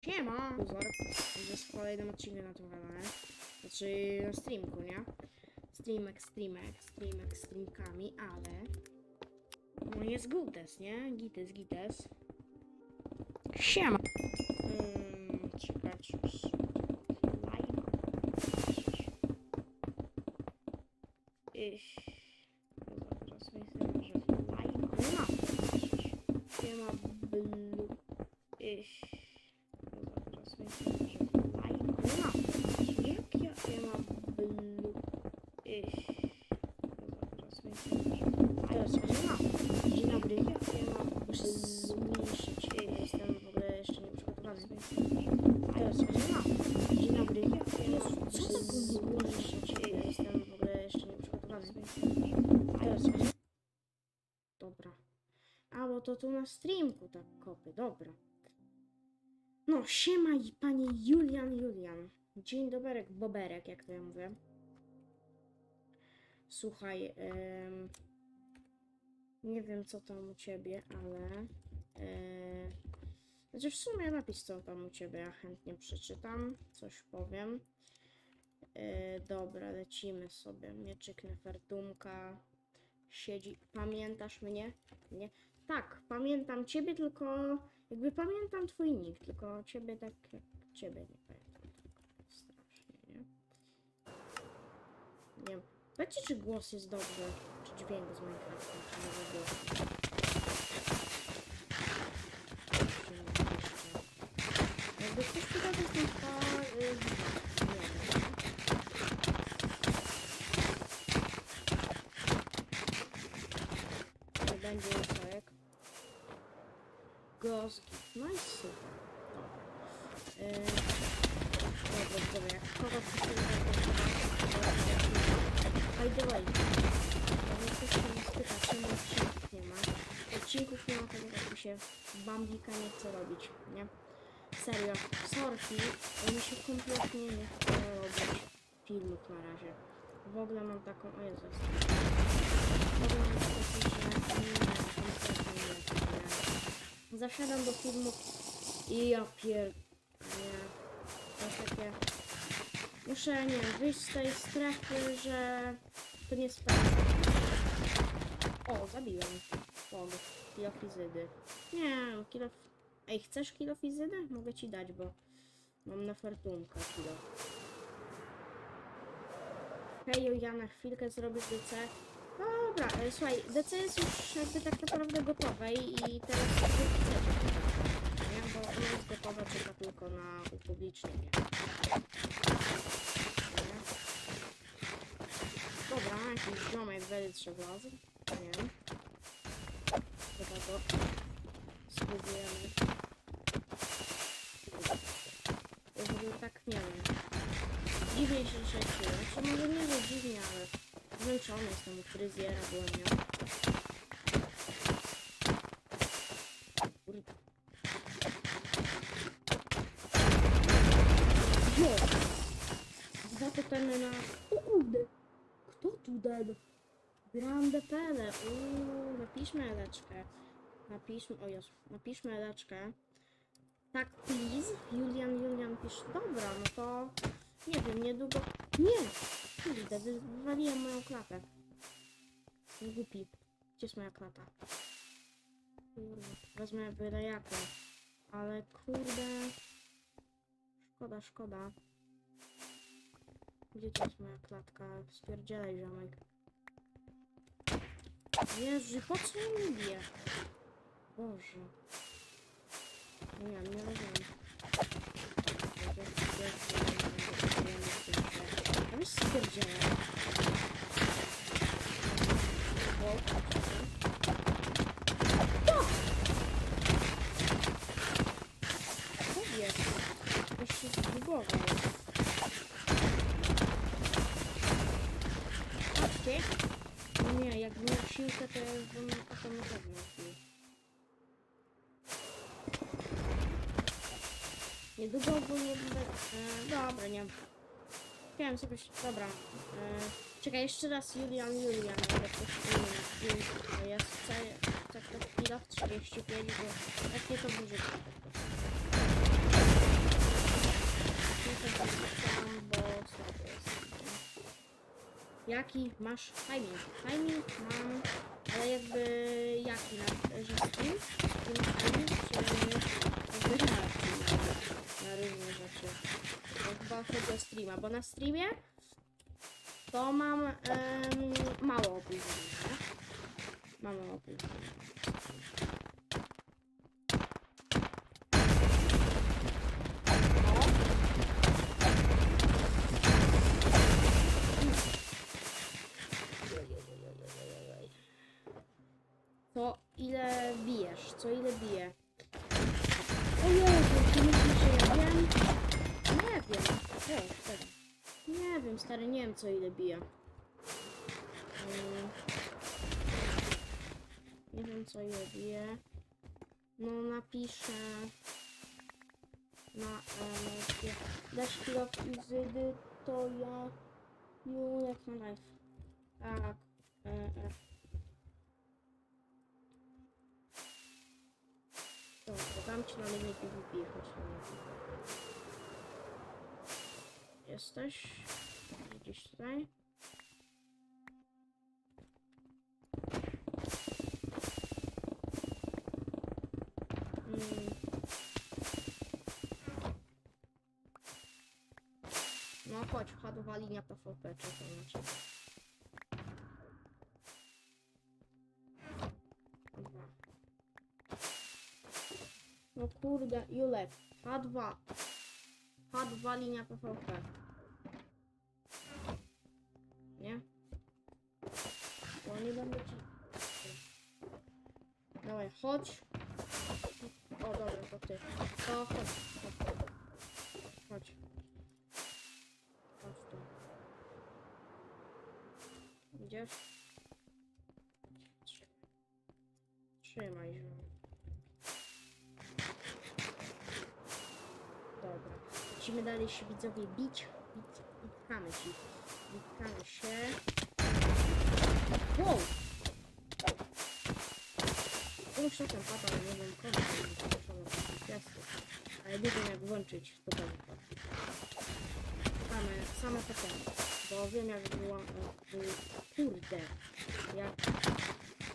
Siema! Uzor. Jest w kolejnym odcinku na tym kanale. Znaczy na streamku, nie? Streamek, streamek, streamek, streamkami, ale... No jest Gutes, nie? Gites, Gites. Siema! Hmm, czekać już. Live. Ich. Teraz będzie ma. Dzień dobry, ja, ja mam. Muszę zmniejszyć. Ej, Jestem w ogóle jeszcze nieprzygotowany. Teraz będzie. Dobra. A, bo to tu na streamku tak kopy, dobra. No, siema i panie Julian Julian. Dzień doberek, boberek, jak to ja mówię. Słuchaj, em, nie wiem co tam u ciebie, ale... E, znaczy w sumie napisz co tam u ciebie, ja chętnie przeczytam, coś powiem. E, dobra, lecimy sobie. Mieczyk Nefertumka siedzi. Pamiętasz mnie? Nie? Tak, pamiętam ciebie, tylko jakby pamiętam twój nick, tylko ciebie tak jak ciebie nie pamiętam. Strasznie, nie? Nie wiem. Powiedzcie, czy głos jest dobrze, czy dźwięk z Minecrafta, czy nie Jakby ktoś pytał, to jestem chyba... y, nie. Nie będzie człowiek. Gozki. No i super. Yy, dobra, dobra. Jak kogo By the way. Jak ktoś mnie spyta, czemu odcinków nie nie ma, ponieważ mi się bambika nie chce robić, nie? Serio. Sorki, ale mi się kompletnie nie chce robić filmów na razie. W ogóle mam taką... O Jezu, jestem. W ogóle mam taką, że nie, kompletnie nie chcę. Zasiadam do filmu i ja pier... Nie. To takie... Muszę, nie wyjść z tej strefy, że to nie sprawdza. O, zabiłem. Pog. Kilofizydy. Nie, kilo... Ej, chcesz kilofizydy? Mogę ci dać, bo mam na fartunka kilo. Hej, ja na chwilkę zrobię DC. Dobra, e, słuchaj, DC jest już jakby tak naprawdę gotowe i teraz chcecie. Nie, bo ona jest gotowa, czeka tylko na upublicznienie. Nie? Dobra, jakiś ziomek w elitrze wlazł. Nie wiem. Chyba go spróbujemy. Ja w ogóle tak nie wiem. Dziwnie się dzisiaj czuję. Znaczy może nie, że dziwnie, ale zmęczony jestem u fryzjera, byłem miał. Jo! Na... O kurde! Kto tu dead? Grande Pele. Uuu, napiszmy Eleczkę. Napiszmy, o Jezu, napiszmy Eleczkę. Tak, please. Julian, Julian pisz. Dobra, no to nie wiem, niedługo. Nie! Kurde, wy- wywaliłem moją klatę. Nie głupi. Gdzie jest moja klata? Kurde, wezmę byle jaką. Ale kurde. Szkoda, szkoda. Gdzie to jest moja klatka? Spierdzielaj, ziomek. Jezu, po co mnie bije? Boże. Nie wiem, nie rozumiem. A weź spierdzielaj. Wow, przepraszam. O! Co długo ogólnie będę... Dobra, nie Chciałem sobie... Dobra. Czekaj, jeszcze raz Julian, Julian. To chcę tak to chwila w 35, bo tak nie to będzie. Nie to będzie, bo. Jaki masz timing? Timing mam, ale jakby jaki, na, że z timing? Czy jakby różne rzeczy? Chyba chodzi o streama, bo na streamie to mam em, mało opóźnienia, nie? Mam mało opóźnienia. Wiem, co ile bije. Nie wiem co ile bije. No napiszę na e, dasz chwilę izydy, to ja Julek na live. Tak. E, e. Dobra, dam ci na linii PvP, chodź na mnie. Jesteś? Gdzieś tutaj? Mm. No chodź, wchodowa linia PvP, czekaj na ciebie. Dobra. No kurde, Julek, H2. H2 linia PvP. Nie? Będę ci... Dawaj, chodź. O, dobra, to ty. To chodź. Chodź. Chodź. Chodź tu. Idziesz? Trzymaj. Się. Dobra. Lecimy dalej się widzowie bić. Bit, bitkamy się. Bitkamy się. Wow! To tam pada, nie wiem kogo piasku. Ale nie wiem jak włączyć to tempo. Same, same to tempo. Bo wiem jak było... Kurde. Jak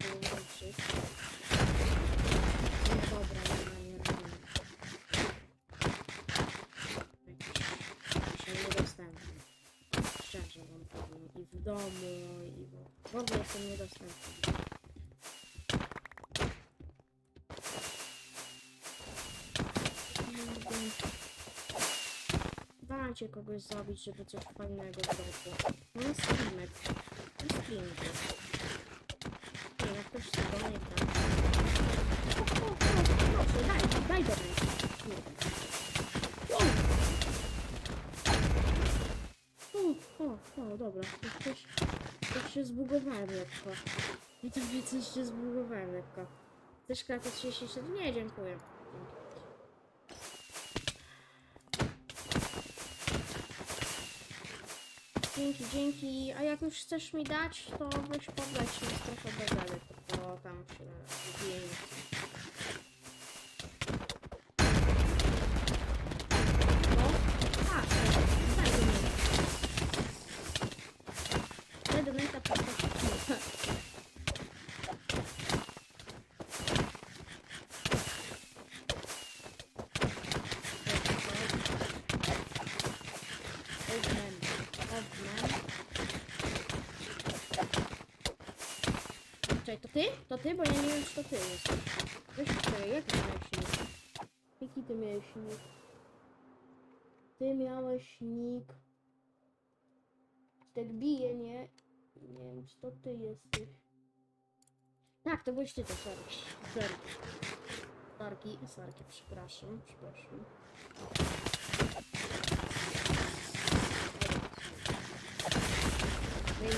wyłączyć. No dobra, nie, nie, nie. Jakiś dzisiaj niedostępny. Szczerze wam powiem. I w domu, i w, ogóle jestem niedostępny. Mm. Dajcie kogoś zabić, żeby coś fajnego zrobił. No jest streamek. Jest streamek. Nie, jak ktoś z tego nie gra. Proszę, daj, daj do mnie. O, dobra. To coś, coś się zbugowałem lekko. I to wie, coś się zbugowałem lekko. Chcesz klatę 34? Nie, dziękuję. Dzięki, dzięki. A jak już chcesz mi dać, to weź podleć mi trochę bezady, bo tam się zbije. No, tak, daj do mnie. Daj do mnie ta postać. Oldman. Oldman. Czekaj, to ty? To ty? Bo ja nie wiem, czy to ty jesteś. Weź czekaj, jaki ty miałeś nick? Jaki ty miałeś nick? Ty miałeś nick... Tak bije, nie? Nie wiem, czy to ty jesteś. Tak, to byłeś ty, to sorry. Sorry. Sarki, sarki, przepraszam, przepraszam. No i sorry, przyszli mi do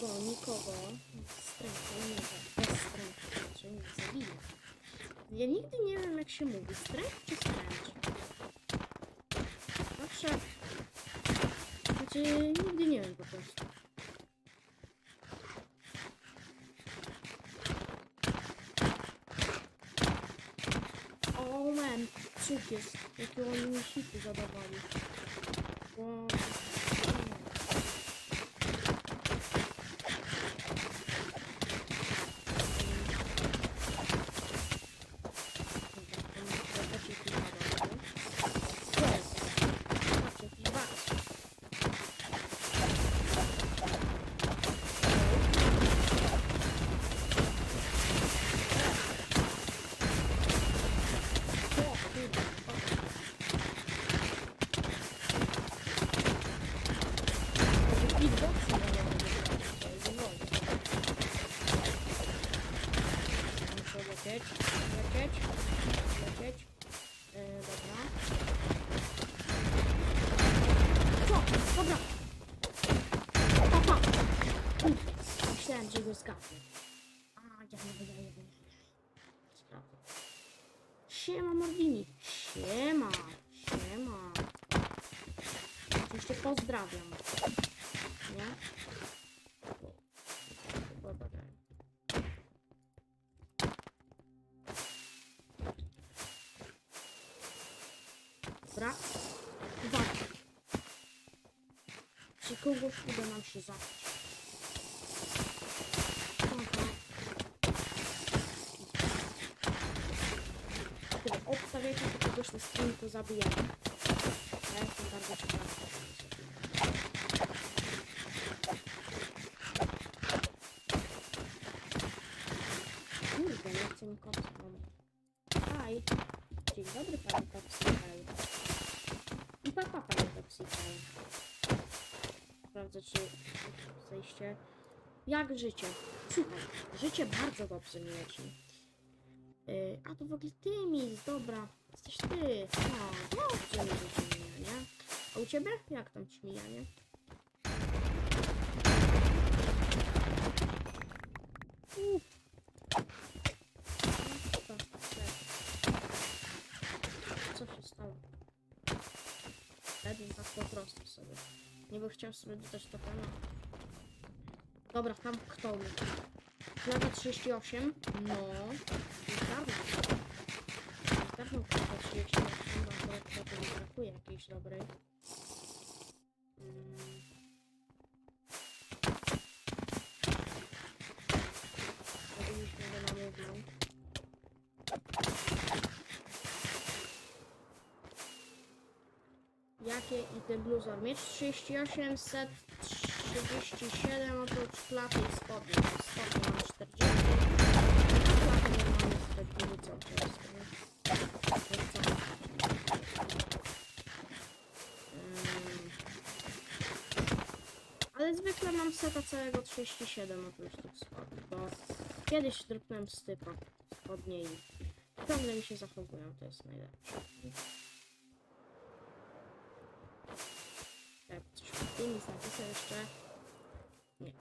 bo nikogo stręchem nie za- bez stręchu znaczy nie zabije. Ja nigdy nie wiem jak się mówi, stręcz czy stręcz? Zawsze... Znaczy, nigdy nie wiem po prostu. O man, jest, jakie oni mi hity zadawali. Bo... Beatboxy nie mogę wygrać, to jest wolno. Muszę lecieć, lecieć, lecieć. E, dobra. Co? Dobra. Pa, pa. Uff, Myślałem, że go zgapię. A, ja nie, nie. Sprawdzę. Siema Mordini. Siema. Siema. Oczywiście pozdrawiam. Nie? Dobra. Uwaga. Czy kogoś uda nam się zabić? Aha. Kiedy obstawiacie, że kogoś na stream to zabijemy. Ja jestem bardzo ciekawy. Kurde, nie chcę mi kopsa. Dzień dobry, panie Topsykaj. I papa, panie Topsykaj. Sprawdzę, czy zejście. Jak życie? Słuchaj, życie bardzo dobrze mi leci. Yy, a to w ogóle ty mi, dobra. Jesteś ty. No, dobrze mi życie mija? A u ciebie? Jak tam ci mija. Co się stało? Edwin tak po prostu sobie. Nie bym chciał sobie dodać to pana. Dobra, tam kto mi? Lata 38? No. Zdarno. Zdarno lata 38, bo to mi brakuje jakiejś dobrej. Mm. Robiliśmy go. Jakie bluzor? Miecz 38, set 37, oprócz platy i spodni. Spodnie mam 40. A platę nie mam niestety oczywiście. To jest co? Ale zwykle mam seta całego 37 oprócz tych spodni, bo kiedyś drobnąłem stypa spodnie i ciągle mi się zachowują, to jest najlepsze. Tak, coś jest napisał jeszcze. Nie.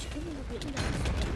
Ciekawe w ogóle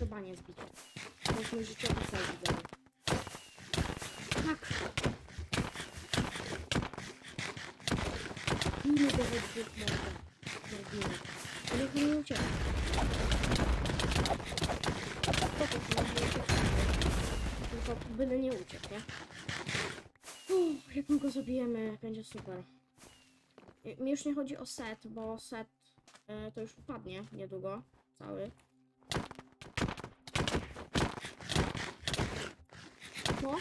muszę banie zbić. Mój życiowy cel, widzowie. Tak. Nie do wodnych morda. Drwiny. To niech on nie ucieka. Spoko, to może uciekać. Tylko byle nie uciekł, nie? Uff, jak my go zabijemy, będzie super. Mi już nie chodzi o set, bo set e, to już upadnie niedługo. Cały. No.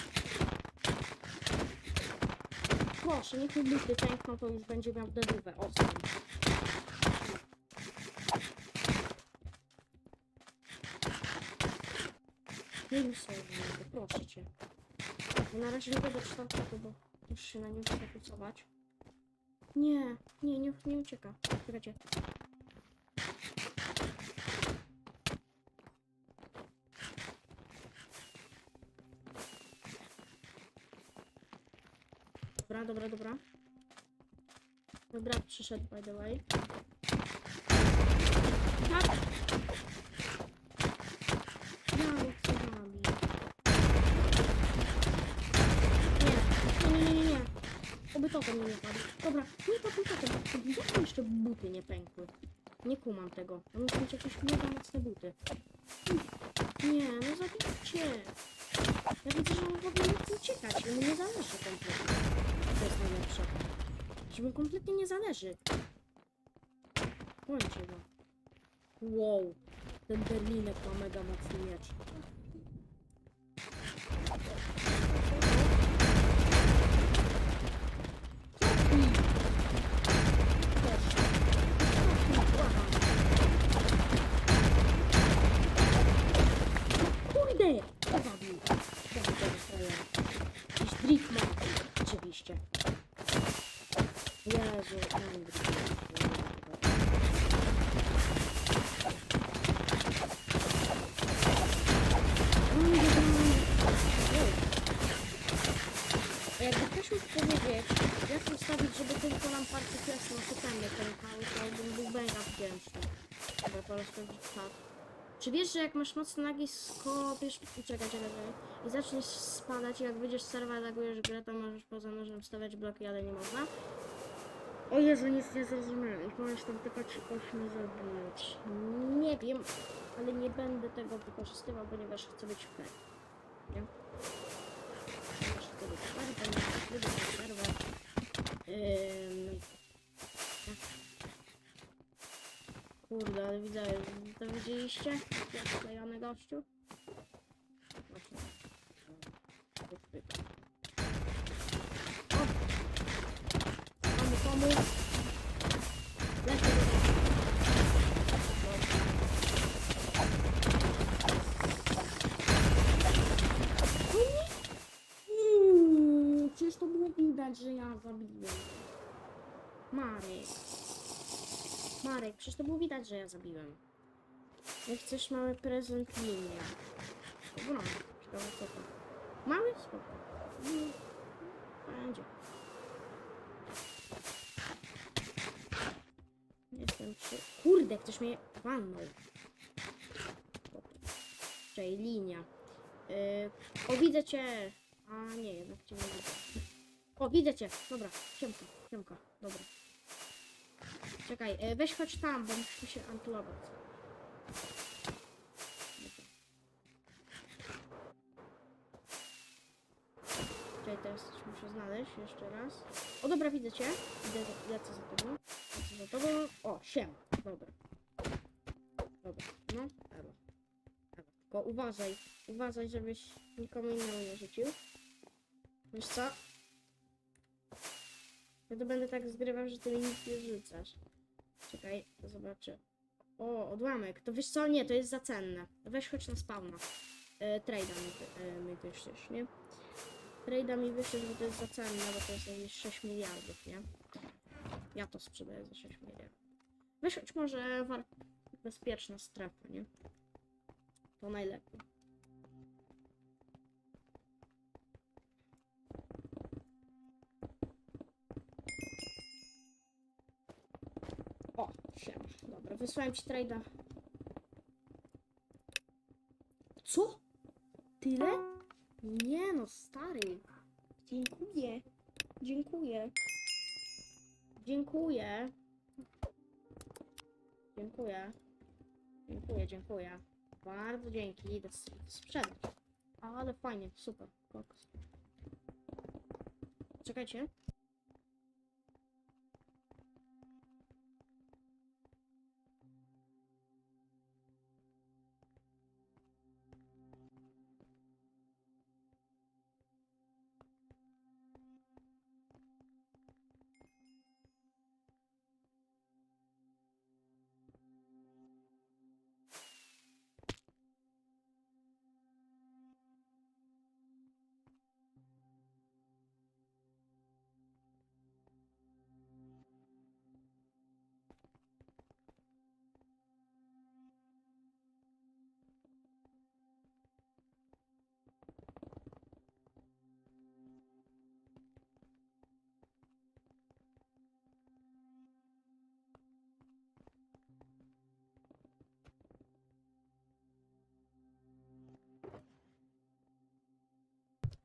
Proszę, niech mi buty pękną, to już będzie. Ostry. Nie wiem sobie, proszę cię. Na razie nie będę czytał tego, bo muszę się na nim sfokusować. Nie, nie, nie, nie ucieka. Czekajcie. Dobra, przyszedł by the way. Tak! Ja chcę zabić. Nie, nie, nie, nie, nie. Oby to mnie nie padł. Dobra, nie to totem. To jeszcze buty nie pękły? Nie kumam tego. No muszę mieć jakieś mega mocne buty. Nie, no zabijcie. Ja widzę, że on w ogóle nie chce uciekać. Jemu nie zależy kompletnie. To jest najlepsze. Że mu kompletnie nie zależy. Kończę go. Wow. Ten Berlinek ma mega mocny miecz. Cofnij. Też. Cofnij, błagam. Kurde! Kto zabił? Kto zabił tego frajera? Jakiś Drickman. Oczywiście. Jezu, mam Drickman. A Jakby ktoś mógł powiedzieć, jak ustawić, żeby tylko nam parcie kresno pytanie pękały, to bym był mega wdzięczny. Dobra, pora sprawdzić czat. Czy wiesz, że jak masz mocny nagi skopiesz, czekać lewej i zaczniesz spadać i jak wyjdziesz z serwa, lagujesz grę, to możesz poza nożem stawiać bloki, ale nie można? O Jezu, nic nie zrozumiałem. Ich możesz tam tylko ci ośmiu zabić. Nie wiem, ale nie będę tego wykorzystywał, ponieważ chcę być fair. Nie? Chcę być fair, ponieważ lubię tę Kurde, ale widzę, to widzieliście? Jak sklejony gościu? Właśnie. O! Komu, komu? Lecę do Przecież to było widać, że ja zabiłem. Marek. Marek, przecież to było widać, że ja zabiłem. Jak chcesz mały prezent linia. Dobra. Mały? Spoko. Będzie. Wiem czy... Kurde, ktoś mnie walnął. Czyli linia. Yy, o, widzę cię! A nie, jednak cię nie widzę. O, widzę cię! Dobra, siemka, siemka, dobra. Czekaj, e, weź chodź tam, bo musimy się antulować. Czekaj, teraz coś muszę znaleźć jeszcze raz. O, dobra, widzę cię. Idę, za- lecę za tobą. Lecę za tobą. O, siem. Dobra. Dobra, no, ewa. Ewa. Tylko uważaj, uważaj, żebyś nikomu innemu nie rzucił. Wiesz co? Ja to będę tak zgrywał, że ty mi nic nie rzucasz. Czekaj, zobaczę. O, odłamek. To wiesz co? Nie, to jest za cenne. Weź chodź na spawna. E, trade'a mi, e, mi nie? Trade'a mi wyślesz, bo to jest za cenne, bo to jest jakieś 6 miliardów, nie? Ja to sprzedaję za 6 miliardów. Weź chodź może war... bezpieczna strefa, nie? To najlepiej. Siema. Dobra, wysłałem ci trade'a. Co? Tyle? Nie no, stary. Dziękuję. Dziękuję. Dziękuję. Dziękuję. Dziękuję, dziękuję. Bardzo dzięki. Idę sprzedać. Ale fajnie, super. Czekajcie.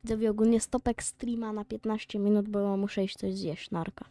Widzowie, ogólnie stopek streama na 15 minut, bo muszę iść coś zjeść, narka.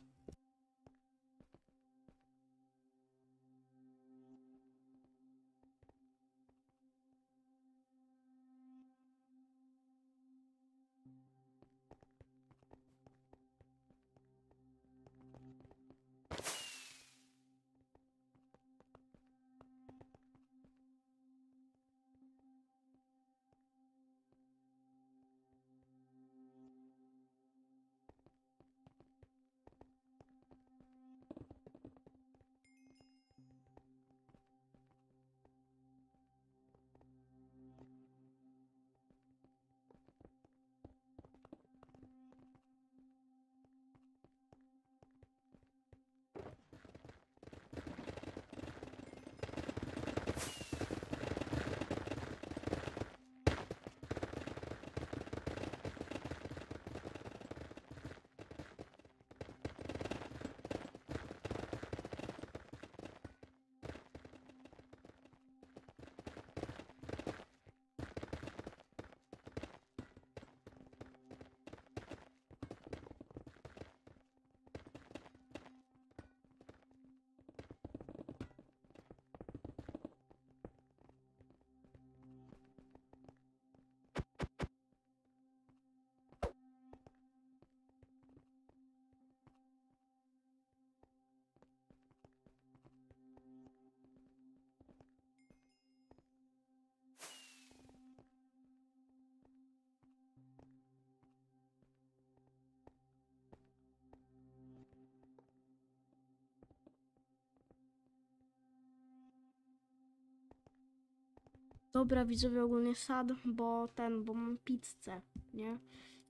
Dobra, widzowie, ogólnie sad, bo ten, bo mam pizzę, nie?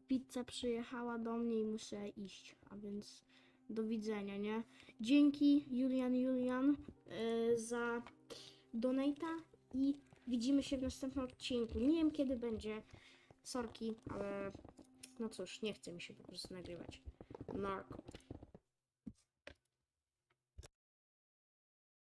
Pizza przyjechała do mnie i muszę iść, a więc do widzenia, nie? Dzięki Julian Julian yy, za donata i widzimy się w następnym odcinku. Nie wiem kiedy będzie, sorki, ale no cóż, nie chce mi się po prostu nagrywać. Narko.